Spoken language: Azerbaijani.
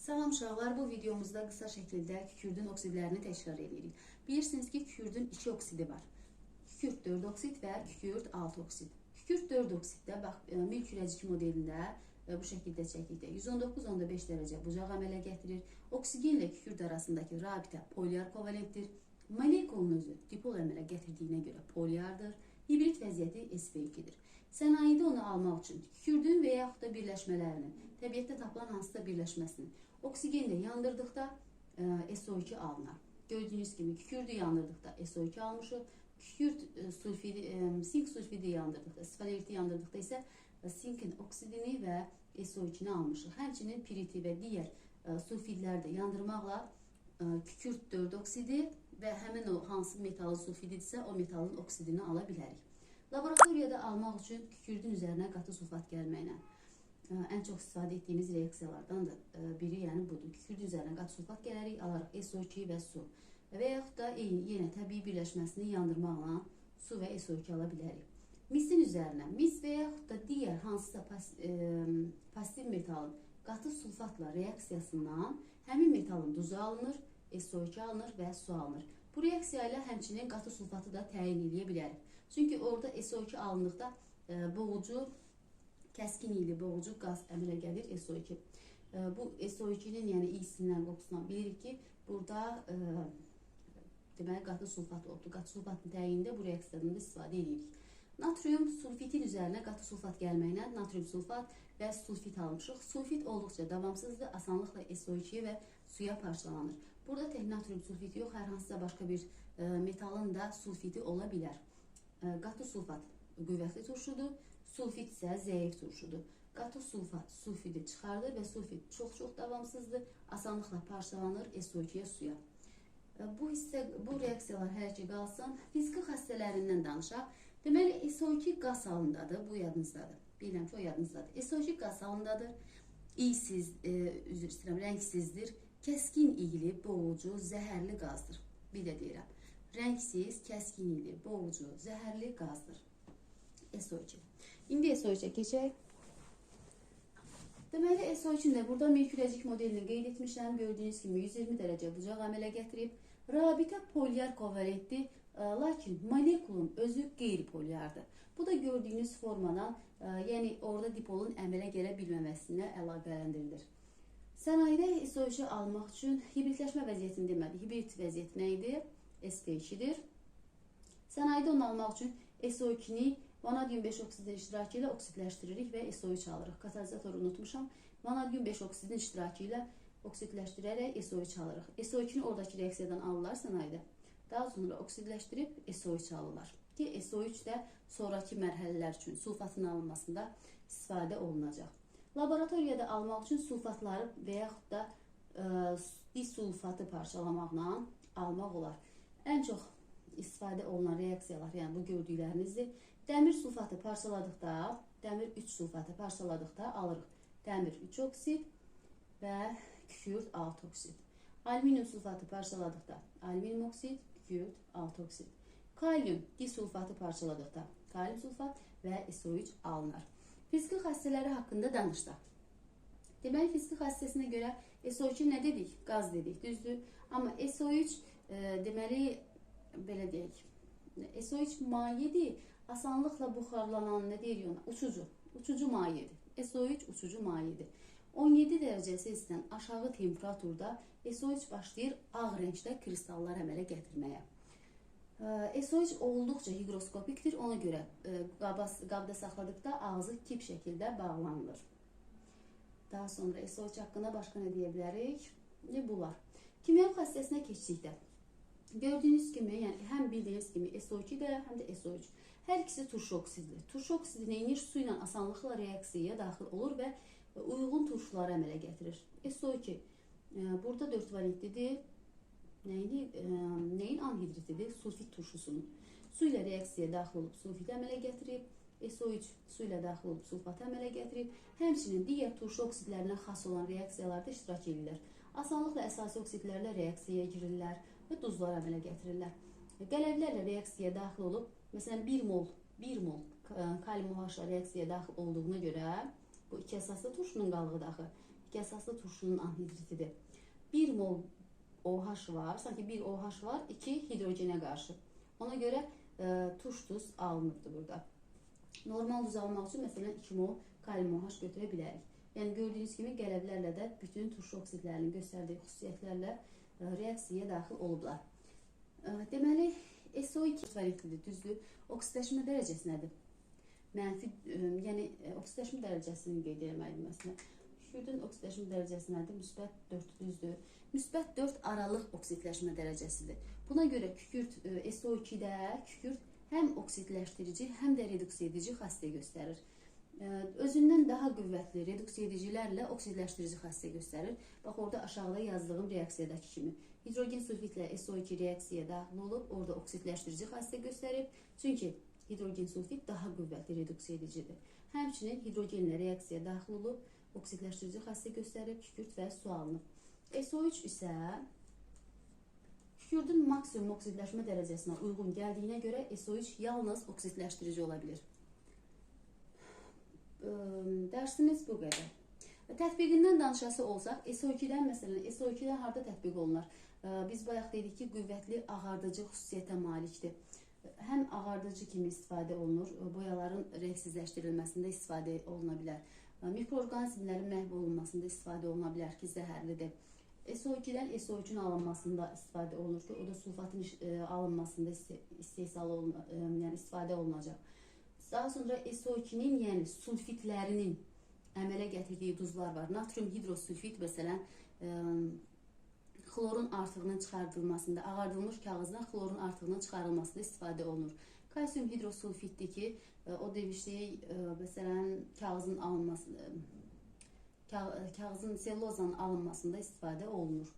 Salam uşaqlar, bu videomuzda qısa şəkildə kükürdün oksidlərini təkrar edirik. Bilirsiniz ki, kükürdün iki oksidi var. Kükürt 4 oksid və kükürt 6 oksid. Kükürt 4 oksiddə bax e, mil kürəcik modelində e, bu şəkildə çəkikdə 119.5 dərəcə bucaq əmələ gətirir. Oksigenlə kükürt arasındakı rabitə polyar kovalentdir. Molekulun özü dipol əmələ gətirdiyinə görə polyardır. Hibrid vəziyyəti sp2-dir. Sənayedə onu almaq üçün kükürdün və yaxud da birləşmələrinin, təbiətdə tapılan hansısa birləşməsini oksigenlə yandırdıqda e, SO2 alınır. Gördüyünüz kimi kükürdü yandırdıqda SO2 almışıq. Kükürt e, sulfidi, e, sink sulfidi yandırdıqda, sfaleriti yandırdıqda isə e, sinkin oksidini və SO2-ni almışıq. Həmçinin piriti və digər e, sulfidləri də yandırmaqla e, kükürt 4 oksidi və həmin o hansı metalın sulfididirsə o metalın oksidini ala bilərik. Laboratoriyada almaq üçün kükürdün üzərinə qatı sulfat gəlməklə ən çox istifadə etdiyimiz reaksiyalardan da ə, biri yəni budur. Kükürt üzərinə qat sulfat gələrək alarıq SO2 və su. Və yaxud da eyni yenə təbii birləşməsini yandırmaqla su və SO2 ala bilərik. Misin üzərinə mis və yaxud da digər hansısa pas, ə, pasiv metalın qatı sulfatla reaksiyasından həmin metalın duzu alınır, SO2 alınır və su alınır. Bu reaksiya ilə həmçinin qatı sulfatı da təyin edə bilərik. Çünki orada SO2 alındıqda ə, boğucu kəskin iyili boğucu qaz əmələ gəlir SO2. E, bu SO2-nin yəni iyisindən, qoxusundan bilirik ki, burada ə, deməli qatı sulfat oldu. Qatı sulfatın təyinində bu reaksiyadan da istifadə edirik. Natrium sulfitin üzərinə qatı sulfat gəlməklə natrium sulfat və sulfit almışıq. Sulfit olduqca davamsızdır, asanlıqla SO2 və suya parçalanır. Burada tək natrium sulfit yox, hər hansısa başqa bir ə, metalın da sulfiti ola bilər. Ə, qatı sulfat qüvvətli turşudur, sulfit isə zəif turşudur. Qatı sulfat sulfidi çıxardır və sulfit çox-çox davamsızdır, asanlıqla parçalanır SO2-yə suya. Bu hissə, bu reaksiyalar hər ki qalsın, fiziki xassələrindən danışaq. Deməli, SO2 qaz halındadır, bu yadınızdadır. Bilirəm ki, o yadınızdadır. SO2 qaz halındadır, iysiz, e, üzr istəyirəm, rəngsizdir, kəskin iyili, boğucu, zəhərli qazdır. Bir də deyirəm, rəngsiz, kəskin iyili, boğucu, zəhərli qazdır. SO2. İndi SO2-ə keçək. Deməli, SO2-nin də burada merkürəcik modelini qeyd etmişəm. Gördüyünüz kimi 120 dərəcə bucaq əmələ gətirib. Rabitə polyar kovalentdir, ə, lakin molekulun özü qeyri-polyardır. Bu da gördüyünüz formadan, ə, yəni orada dipolun əmələ gələ bilməməsinə əlaqələndirilir. Sənayedə SO2 almaq üçün hibridləşmə vəziyyətini deməli, hibrid vəziyyəti nə idi? SP2-dir. Sənayedə onu almaq üçün SO2-ni Vanadyum 5 oksidin iştirakı ilə oksidləşdiririk və SO3 alırıq. Katalizatoru unutmuşam. Vanadyum 5 oksidin iştirakı ilə oksidləşdirərək SO3 alırıq. SO2-ni oradakı reaksiyadan alırlar sənayedə. Daha sonra oksidləşdirib SO3 alırlar. Ki SO3 də sonraki mərhələlər üçün sulfatın alınmasında istifadə olunacaq. Laboratoriyada almaq üçün sulfatları və yaxud da ə, disulfatı parçalamaqla almaq olar. Ən çox istifadə olunan reaksiyalar, yəni bu gördüklərinizdir. Dəmir sulfatı parçaladıqda, dəmir 3 sulfatı parçaladıqda alırıq. Dəmir 3 oksid və kükürt 6 oksid. Alüminium sulfatı parçaladıqda alüminium oksid, kükürt 6 oksid. Kalium disulfatı parçaladıqda kalium sulfat və SO3 alınır. Fiziki xassələri haqqında danışdıq. Deməli, fiziki xassəsinə görə SO2 nə dedik? Qaz dedik, düzdür? Amma SO3 e, deməli belə deyək, SO3 mayedir, asanlıqla buxarlanan nə deyirik ona? Uçucu, uçucu mayedir. SO3 uçucu mayedir. 17 dərəcə Selsidən aşağı temperaturda SO3 başlayır ağ rəngdə kristallar əmələ gətirməyə. SO3 olduqca higroskopikdir, ona görə qaba, qabda saxladıqda ağzı kip şəkildə bağlanılır. Daha sonra SO3 haqqında başqa nə deyə bilərik? Bunlar. Kimya xassəsinə keçdikdə Gördüyünüz kimi, yəni həm bildiyiniz kimi SO2 də, həm də SO3. Hər ikisi turşu oksiddir. Turşu oksidi neyinir? Su ilə asanlıqla reaksiyaya daxil olur və uyğun turşuları əmələ gətirir. SO2 e, burada 4 valentlidir. Neyini, e, neyin anhidritidir? Sulfit turşusunun. Su ilə reaksiyaya daxil olub sulfit əmələ gətirib. SO3 su ilə daxil olub sulfat əmələ gətirib. Həmçinin digər turşu oksidlərinə xas olan reaksiyalarda iştirak edirlər. Asanlıqla əsasi oksidlərlə reaksiyaya girirlər və duzlar əmələ gətirirlər. Qələvlərlə reaksiyaya daxil olub, məsələn 1 mol, 1 mol kalium OH reaksiyaya daxil olduğuna görə bu iki əsaslı turşunun qalığı daxil əsaslı turşunun anhidritidir. 1 mol OH var, sanki 1 OH var 2 hidrojenə qarşı. Ona görə e, turş duz alınıbdır burada. Normal duz almaq üçün məsələn 2 mol kalium OH götürə bilərik. Yəni gördüyünüz kimi qələblərlə də bütün turşu oksidlərinin göstərdiyi xüsusiyyətlərlə e, reaksiyaya daxil olublar. Deməli, SO2 variantlidir, düzdür. Oksidləşmə dərəcəsi nədir? Mənfi, yəni oksidləşmə dərəcəsini qeyd etməliydim məsələn. Kükürdün oksidləşmə dərəcəsi nədir? Müsbət 4 düzdür. Müsbət 4 aralıq oksidləşmə dərəcəsidir. Buna görə kükürt e, SO2-də kükürt həm oksidləşdirici, həm də reduks edici xassəyə göstərir. Özündən daha qüvvətli reduks edicilərlə oksidləşdirici xassəyə göstərir. Bax orada aşağıda yazdığım reaksiyadakı kimi. Hidrogen sulfitlə SO2 reaksiyaya daxil olub, orada oksidləşdirici xassə göstərib. Çünki hidrogen sulfit daha qüvvətli reduks edicidir. Həmçinin hidrogenlə reaksiyaya daxil olub, oksidləşdirici xassə göstərib, kükürt və su alınıb. SO3 isə kükürdün maksimum oksidləşmə dərəcəsinə uyğun gəldiyinə görə SO3 yalnız oksidləşdirici ola bilər. Ə, Dərsimiz bu qədər. Tətbiqindən danışası olsaq, SO2-dən məsələn, SO2-dən harda tətbiq olunar? Ə, Biz bayaq dedik ki, qüvvətli ağardıcı xüsusiyyətə malikdir. Həm ağardıcı kimi istifadə olunur, boyaların rəngsizləşdirilməsində istifadə oluna bilər. Mikroorqanizmlərin məhv olunmasında istifadə oluna bilər ki, zəhərlidir. SO2-dən SO3-ün alınmasında istifadə olunur ki, o da sulfatın alınmasında iste- istehsal olun, ə, yəni istifadə olunacaq. Daha sonra SO2-nin, yəni sulfitlərinin əmələ gətirdiyi duzlar var. Natrium hidrosulfit məsələn, ə, xlorun artığının çıxardılmasında, ağardılmış kağızdan xlorun artığının çıxarılmasında istifadə olunur. Kalsium hidrosulfitdir ki, ə, o demişdik, ə, məsələn, kağızın alınması, ə, kağ- kağızın sellozanın alınmasında istifadə olunur.